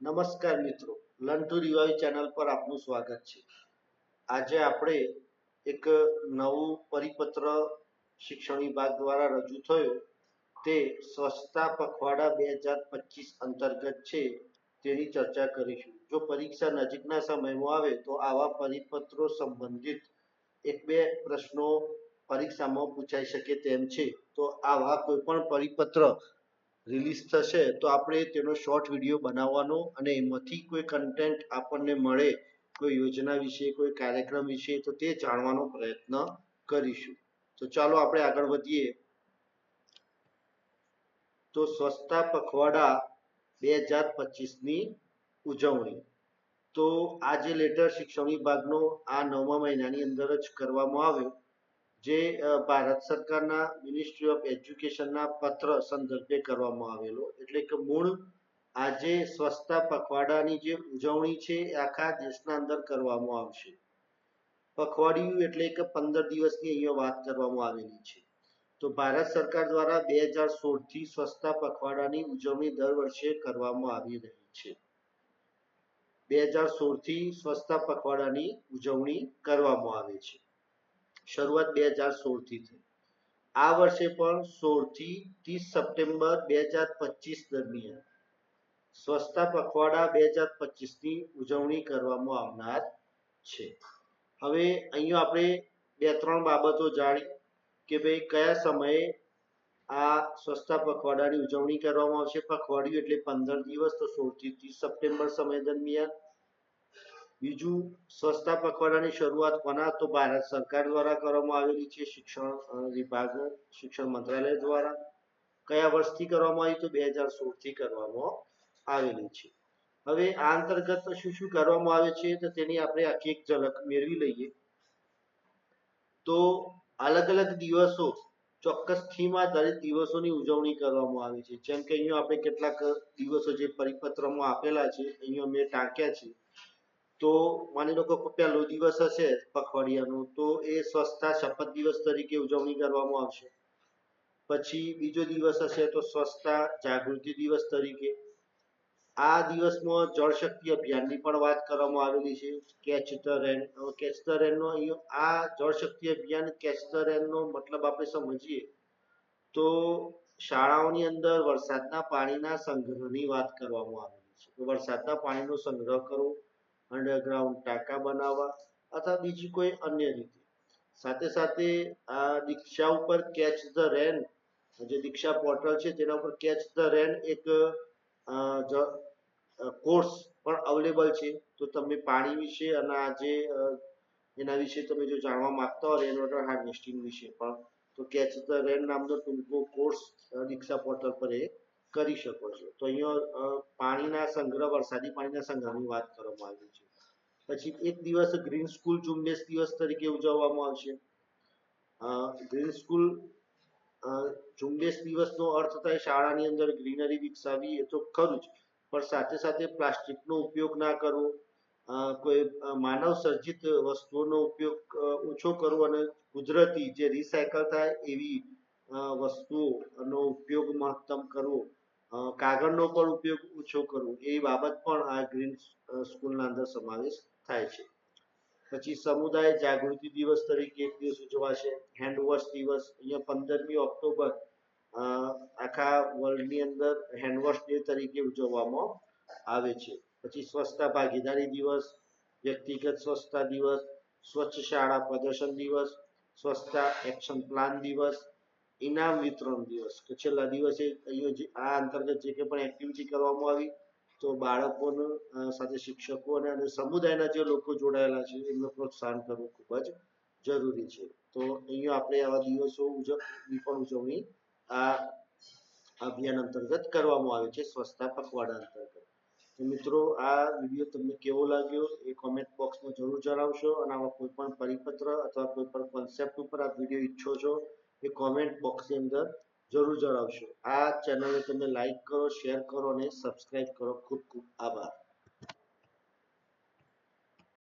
નમસ્કાર મિત્રો. Learn to revive channel પર આપનું સ્વાગત છે. આજે આપણે એક નવું પરિપત્ર શિક્ષણ વિભાગ દ્વારા રજૂ થયો. તે સ્વચ્છતા પખવાડા બે હજાર પચીસ અંતર્ગત છે તેની ચર્ચા કરીશું. જો પરીક્ષા નજીકના સમયમાં આવે તો આવા પરિપત્રો સંબંધિત એક બે પ્રશ્નો પરીક્ષામાં પૂછાઈ શકે તેમ છે. તો આવા કોઈ પણ પરિપત્ર રિલીઝ થશે, તો આપણે તેનો શોર્ટ વીડિયો બનાવવાનો અને એમાંથી કોઈ કન્ટેન્ટ આપણને મળે, કોઈ યોજના વિશે, કોઈ કાર્યક્રમ વિશે, તો તે જાણવાનો પ્રયત્ન કરીશું. તો ચાલો આપણે આગળ વધીએ. તો સ્વચ્છતા પખવાડા બે હજાર પચીસની ઉજવણી. તો આ જે લેટર શિક્ષણ વિભાગનો આ નવમા મહિનાની અંદર જ કરવામાં આવ્યો. જે ભારત સરકારના મિનિસ્ટ્રી ઓફ એજ્યુકેશનના પત્ર સંદર્ભે કરવામાં આવેલો. એટલે કે મૂળ આજે સ્વચ્છતા પખવાડાની જે ઉજવણી છે આખા દેશના અંદર કરવામાં આવશે. પખવાડિયું એટલે કે પંદર દિવસની અહીંયા વાત કરવામાં આવેલી છે. તો ભારત સરકાર દ્વારા બે હજાર સોળથી સ્વચ્છતા પખવાડાની ઉજવણી દર વર્ષે કરવામાં આવી રહી છે. બે હજાર સોળથી સ્વચ્છતા પખવાડાની ઉજવણી કરવામાં આવે છે. શરૂઆત બે હજાર સોળથી થઈ. આ વર્ષે પણ સોળથી ત્રીસ સપ્ટેમ્બર બે હજાર પચીસ દરમિયાન. સ્વચ્છતા પખવાડા બે હજાર પચીસની ઉજવણી કરવામાં આવનાર છે. હવે અહીંયા આપણે બે ત્રણ બાબતો જાણી કે ભાઈ કયા સમયે આ સ્વચ્છતા પખવાડાની ઉજવણી કરવામાં આવશે. પખવાડિયું એટલે પંદર દિવસ તો સોળથી ત્રીસ સપ્ટેમ્બર સમય દરમિયાન બીજું સ્વચ્છતા પખવાડાની શરૂઆત કોના? તો ભારત સરકાર દ્વારા કરવામાં આવેલી છે શિક્ષણ વિભાગ, શિક્ષણ મંત્રાલય દ્વારા. કયા વર્ષથી કરવામાં આવી? તો બે હજાર સોળથી કરવામાં આવેલી છે. હવે આ અંતર્ગત શું શું કરવામાં આવે છે? તો તેની આપણે આખી એક ઝલક મેળવી લઈએ. તો અલગ અલગ દિવસો, ચોક્કસ થીમ આધારિત દિવસોની ઉજવણી કરવામાં આવે છે. જેમ કે અહીંયા આપણે કેટલાક દિવસો જે પરિપત્રમાં આપેલા છે, અહીંયા મેં ટાંક્યા છે. તો માની લો કે પહેલો દિવસ હશે પખવાડિયાનો, તો એ સ્વચ્છતા શપથ દિવસ તરીકે ઉજવણી કરવામાં આવશે. પછી બીજો દિવસ હશે તો સ્વચ્છતા જાગૃતિ દિવસ તરીકે. આ દિવસમાં જળશક્તિ અભિયાનની પણ વાત કરવામાં આવેલી છે. Catch the rain catch the રેનનો આ જળશક્તિ અભિયાન, કેચ ધ રેનનો મતલબ આપણે સમજીએ તો શાળાઓની અંદર વરસાદના પાણીના સંગ્રહની વાત કરવામાં આવેલી છે. વરસાદના પાણીનો સંગ્રહ કરવો અંડરગ્રાઉન્ડ ટાંકા બનાવવા અથવા બીજી કોઈ અન્ય રીતે. સાથે સાથે આ દીક્ષા ઉપર કેચ ધ રેન જે દીક્ષા પોર્ટલ છે, તેના ઉપર કેચ ધ રેન એક કોર્સ પણ અવેલેબલ છે. તો તમે પાણી વિશે અને આ જે એના વિશે તમે જો જાણવા માંગતા હો રેન વોટર હાર્વેસ્ટિંગ વિશે પણ, તો કેચ ધ રેન નામનો ટૂંકો કોર્સ દીક્ષા પોર્ટલ પર એ કરી શકો છો. તો અહીંયા પાણીના સંગ્રહ, વરસાદી પાણીના સંગ્રહની વાત કરવામાં આવી છે. પછી એક દિવસ ગ્રીન સ્કૂલ ઝુંબેશ દિવસ તરીકે ઉજવવામાં આવશે. ગ્રીન સ્કૂલ ઝુંબેશ દિવસનો અર્થ થાય શાળાની અંદર ગ્રીનરી વિકસાવી એ તો ખરું જ. પણ સાથે સાથે પ્લાસ્ટિકનો ઉપયોગ ના કરવો કોઈ માનવ સર્જિત વસ્તુઓનો ઉપયોગ ઓછો કરવો અને કુદરતી જે રિસાયકલ થાય એવી વસ્તુઓનો ઉપયોગ મહત્તમ કરવો કાગળનો પણ ઉપયોગ ઓછો કરવો, એ બાબત પણ આ ગ્રીન સ્કૂલના અંદર સમાવેશ થાય છે. પછી સમુદાય જાગૃતિ દિવસ તરીકે એક દિવસ ઉજવાશે હેન્ડવોશ દિવસ, અહીંયા પંદરમી ઓક્ટોબર આખા વર્લ્ડની અંદર હેન્ડવોશ ડે તરીકે ઉજવવામાં આવે છે. પછી સ્વચ્છતા ભાગીદારી દિવસ, વ્યક્તિગત સ્વચ્છતા દિવસ, સ્વચ્છ શાળા પ્રદર્શન દિવસ, સ્વચ્છતા એક્શન પ્લાન દિવસ ઇનામ વિતરણ દિવસ, કે છેલ્લા દિવસે આ અંતર્ગત જે કંઈ પણ એક્ટિવિટી કરવામાં આવી, તો બાળકોને સાથે શિક્ષકો અને સમુદાયના જે લોકો જોડાયેલા છે, એમને પ્રોત્સાહન કરવું ખૂબ જ જરૂરી છે. તો અહીંયા આપણે આવા દિવસો ઉજવણી પણ ઉજવણી આ અભિયાન અંતર્ગત કરવામાં આવે છે, સ્વચ્છતા પખવાડા અંતર્ગત. તો મિત્રો, આ વીડિયો તમને કેવો લાગ્યો એ કોમેન્ટ બોક્સમાં જરૂર જણાવશો અને આવા કોઈ પણ પરિપત્ર અથવા કોઈ પણ કોન્સેપ્ટ ઉપર આ વીડિયો ઈચ્છો છો એ કોમેન્ટ બોક્સની અંદર જરૂર જણાવશો. આ ચેનલને તમે લાઈક કરો શેર કરો અને સબસ્ક્રાઈબ કરો. ખૂબ ખૂબ આભાર.